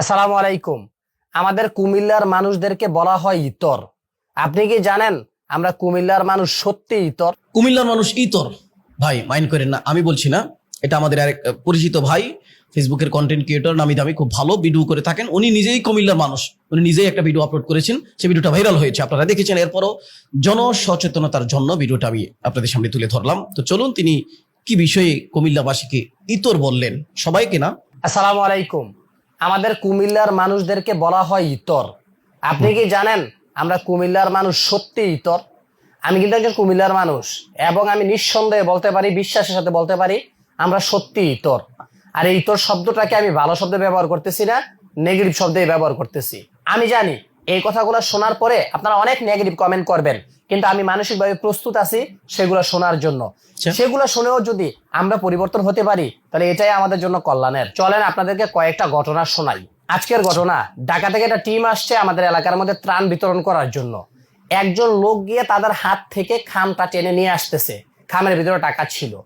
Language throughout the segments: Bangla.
আসসালামু আলাইকুম। আমাদের কুমিল্লার মানুষদেরকে বলা হয় ইতর। আপনি কি জানেন আমরা কুমিল্লার মানুষ সত্যি ইতর? কুমিল্লার মানুষ ইতর। ভাই মাইন্ড করেন না আমি বলছি না। এটা আমাদের আরেক পরিচিত ভাই ফেসবুকের কন্টেন্ট ক্রিয়েটর নামি দামি খুব ভালো ভিডিও করে থাকেন। উনি নিজেই কুমিল্লার মানুষ। উনি নিজেই একটা ভিডিও আপলোড করেছেন। সেই ভিডিওটা ভাইরাল হয়েছে আপনারা দেখেছেন। এরপরও জনসচেতনতার জন্য ভিডিওটা আমি আপনাদের সামনে তুলে ধরলাম। তো চলুন তিনি কি বিষয়ে কুমিল্লাবাসীকে ইতর বললেন? সবাইকে না? আসসালামু আলাইকুম। আমাদের কুমিল্লার মানুষদেরকে বলা হয় ইতর। আপনি কি জানেন আমরা কুমিল্লার মানুষ সত্যি ইতর? আমি কিন্তু একজন কুমিল্লার মানুষ এবং আমি নিঃসন্দেহে বলতে পারি, বিশ্বাসের সাথে বলতে পারি, আমরা সত্যি ইতর। আর এই ইতর শব্দটাকে আমি ভালো শব্দে ব্যবহার করতেছি না, নেগেটিভ শব্দে ব্যবহার করতেছি। আমি জানি এই কথাগুলো শোনার পরে আপনারা অনেক নেগেটিভ কমেন্ট করবেন। কিন্তু আমি মানসিকভাবে প্রস্তুত আছি সেগুলো শোনার জন্য। আচ্ছা। সেগুলো শুনেও যদি আমরা পরিবর্তন হতে পারি তাহলে এটাই আমাদের জন্য কল্যাণের। চলেন আপনাদেরকে কয়েকটা ঘটনা শোনাই। আজকের ঘটনা ঢাকা থেকে একটা টিম আসছে আমাদের এলাকার মধ্যে ত্রাণ বিতরণ করার জন্য। একজন লোক গিয়ে তাদের হাত থেকে খামটা টেনে নিয়ে আসতেছে। খামের ভিতরে টাকা ছিল।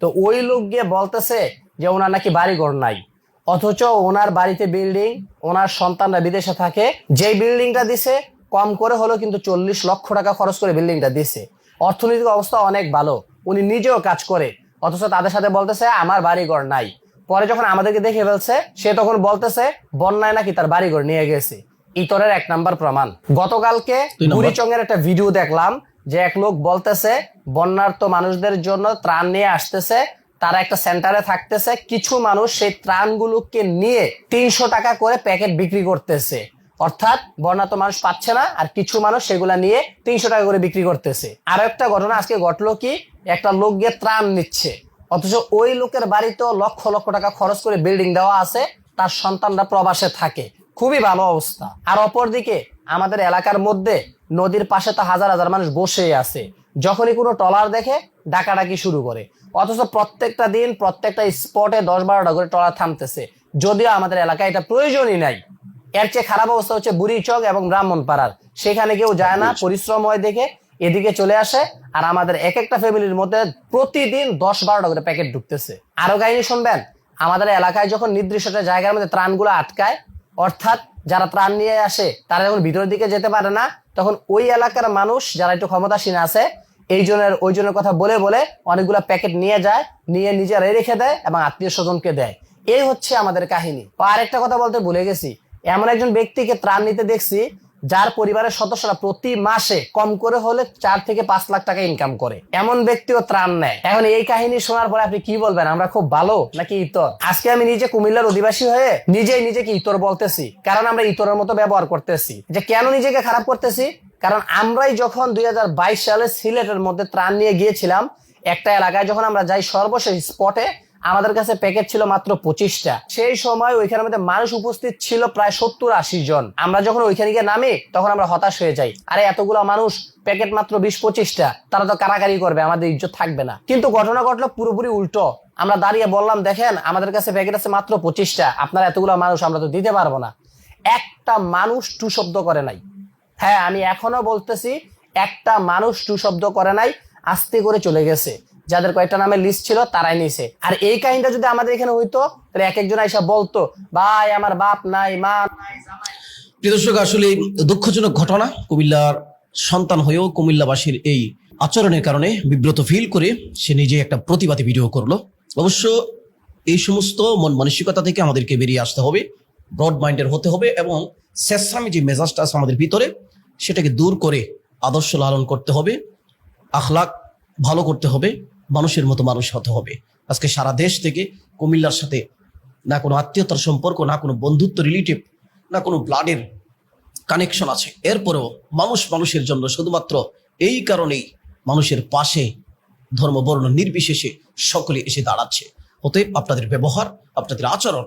তো ওই লোক গিয়ে বলতেছে যে ওনার নাকি বাড়িঘর নাই। অথচ ওনার বাড়িতে বিল্ডিং ওনার সন্তানরা বিদেশে থাকে। যে বিল্ডিংটা দিছে কম করে হলেও কিন্তু চল্লিশ লক্ষ টাকা খরচ করে বিল্ডিংটা দিছে। অর্থনৈতিক অবস্থা অনেক ভালো। উনি নিজেও কাজ করে। অথচ তাদের সাথে বলতেছে আমার বাড়িঘর নাই। পরে যখন আমাদেরকে দেখে ফেলছে সে তখন বলতেছে বন্যায় নাকি তার বাড়িঘর নিয়ে গেছে। ইতরের এক নাম্বার প্রমাণ। গতকালকে। বুড়িচঙ্গের একটা ভিডিও দেখলাম যে এক লোক বলতেছে বন্যার্ত মানুষদের জন্য ত্রাণ নিয়ে আসতেছে তারা একটা সেন্টারে থাকতেছে, কিছু মানুষ সেই ত্রাণগুলোকে নিয়ে তিনশো টাকা করে প্যাকেট বিক্রি করতেছে। অর্থাৎ বন্যার্ত মানুষ পাচ্ছে না, আর কিছু মানুষ সেগুলা নিয়ে তিনশো টাকা করে বিক্রি করতেছে। আরও একটা ঘটনা আজকে ঘটলো কি, একটা লোক গিয়ে ত্রাণ নিচ্ছে। অথচ ওই লোকের বাড়িতেও লক্ষ লক্ষ টাকা খরচ করে বিল্ডিং দেওয়া আছে, তার সন্তানরা প্রবাসে থাকে। খুবই ভালো অবস্থা। আর অপরদিকে আমাদের এলাকার মধ্যে নদীর পাশে তো হাজার হাজার মানুষ বসে আছে। যখনই কোনো ট্রলার দেখে ডাকাডাকি শুরু করে। অথচ প্রত্যেকটা দিন, প্রত্যেকটা স্পটে দশ বারোটা করে ট্রলার থামতেছে। যদিও আমাদের এলাকায় এটা প্রয়োজনই নাই। এর চেয়ে খারাপ অবস্থা হচ্ছে বুড়িচক এবং ব্রাহ্মণপাড়ার সেখানে কেউ যায় না, পরিশ্রম হয় দেখে, এদিকে চলে আসে আর আমাদের এক একটা ফ্যামিলির মধ্যে প্রতিদিন দশ বারোটা করে প্যাকেট ঢুকতেছে। আরও কাহিনী শুনবেন? আমাদের এলাকায় যখন নির্দিষ্ট জায়গার মধ্যে ত্রাণগুলো আটকায়, অর্থাৎ যারা ত্রাণ নিয়ে আসে, তারা যখন ভিতরের দিকে যেতে পারে না, তখন ওই এলাকার মানুষ যারা একটু ক্ষমতাসীন আছে এই জনের, ওই জনের কথা বলে বলে অনেকগুলো প্যাকেট নিয়ে যায়, নিয়ে নিজেরাই রেখে দেয় এবং আত্মীয় স্বজনকে দেয়। এই হচ্ছে আমাদের কাহিনী। আর একটা কথা বলতে ভুলে গেছি। এমন একজন ব্যক্তিকে ত্রাণ নিতে দেখছি যার পরিবারের সদস্যরা প্রতি মাসে কম করে হলে চার থেকে পাঁচ লাখ টাকা ইনকাম করে। এমন ব্যক্তিও ত্রাণ নেয়। এখন এই কাহিনী শোনার পরে আপনি কি বলবেন? আমরা খুব ভালো নাকি ইতর? আজকে আমি নিজে কুমিল্লার অধিবাসী হয়ে নিজেই নিজেকে ইতর বলতেছি, কারণ আমরা ইতরের মতো ব্যবহার করতেছি। যে কেন নিজেকে খারাপ করতেছি? কারণ আমরাই যখন দুই হাজার বাইশ সালে সিলেটের মধ্যে ত্রাণ নিয়ে গিয়েছিলাম, একটা এলাকায় যখন আমরা যাই সর্বশেষ স্পটে আমাদের কাছে প্যাকেট ছিল মাত্র পঁচিশটা। সেই সময় ওইখানের মধ্যে মানুষ উপস্থিত ছিল প্রায় সত্তর আশি জন। আমরা যখন ওইখানে গিয়ে নামি, তখন আমরা হতাশ হয়ে যাই। আরে, এতগুলো মানুষ প্যাকেট মাত্র বিশ পঁচিশটা তারা তো কারাকারি করবে, আমাদের ইজ্জত থাকবে না। কিন্তু ঘটনা ঘটলো পুরোপুরি উল্টো। আমরা দাঁড়িয়ে বললাম, দেখেন, আমাদের কাছে প্যাকেট আছে মাত্র পঁচিশটা। আপনারা এতগুলো মানুষ, আমরা তো দিতে পারব না। একটা মানুষ টু শব্দ করে নাই। হ্যাঁ আমি এখনও বলতেছি, একটা মানুষ টু শব্দ করে নাই, আস্তে করে চলে গেছে। যাদের কয়েকটা নামের লিস্ট ছিল তারাই নিছে। আর এই কাহিনীটা যদি আমাদের এখানে হইতো, তাহলে এক একজন আইসা বলতো, ভাই, আমার বাপ নাই, মা নাই। জামাই প্রিয় দর্শক, আসলে দুঃখজনক ঘটনা, কুমিল্লার সন্তান হয়েও কুমিল্লাবাসীর এই আচরণের কারণে বিব্রত ফিল করে সে নিজে একটা প্রতিবাদী ভিডিও করল। অবশ্য এই সমস্ত মন মানসিকতা থেকে আমাদেরকে বেরিয়ে আসতে হবে ব্রড মাইন্ডের হতে হবে এবং স্বেচ্ছামী যে মেজাজটা আছে আমাদের ভিতরে, সেটাকে দূর করে আদর্শ লালন করতে হবে আখলাক ভালো করতে হবে মানুষের মতো মানুষ হতে হবে। আজকে সারা দেশ থেকে কুমিল্লার সাথে না কোনো আত্মীয়তার সম্পর্ক, না কোনো বন্ধুত্ব রিলেটিভ না কোনো ব্লাডের কানেকশন আছে। এরপরেও মানুষ মানুষের জন্য শুধুমাত্র এই কারণেই মানুষের পাশে ধর্ম বর্ণ নির্বিশেষে সকলে এসে দাঁড়াচ্ছে। অতএব আপনাদের ব্যবহার, আপনাদের আচরণ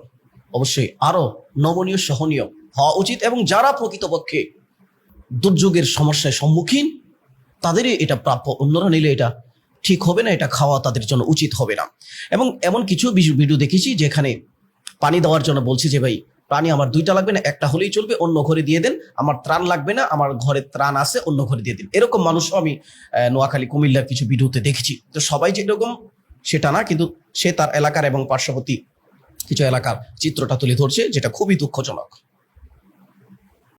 অবশ্যই আরও নমনীয়, সহনীয় হওয়া উচিত এবং যারা প্রকৃতপক্ষে দুর্যোগের সমস্যায় সম্মুখীন, তাদেরই এটা প্রাপ্য অন্যরা নিলে এটা ঠিক হবে না, এটা খাওয়া তাদের জন্য উচিত হবে না। এবং এমন কিছু ভিডিও দেখেছি যেখানে পানি দেওয়ার জন্য বলছি যে, ভাই, পানি আমার দুইটা লাগবে না, একটা হলেই চলবে, অন্য ঘরে দিয়ে দেন। আমার ত্রাণ লাগবে না, আমার ঘরে ত্রাণ আছে, অন্য ঘরে দিয়ে দিন। এরকম মানুষও আমি নোয়াখালী, কুমিল্লার কিছু ভিডিওতে দেখেছি। তো সবাই যে এরকম সেটা না, কিন্তু সে তার এলাকার এবং পার্শ্ববর্তী কিছু এলাকার চিত্রটা তুলে ধরছে, যেটা খুবই দুঃখজনক।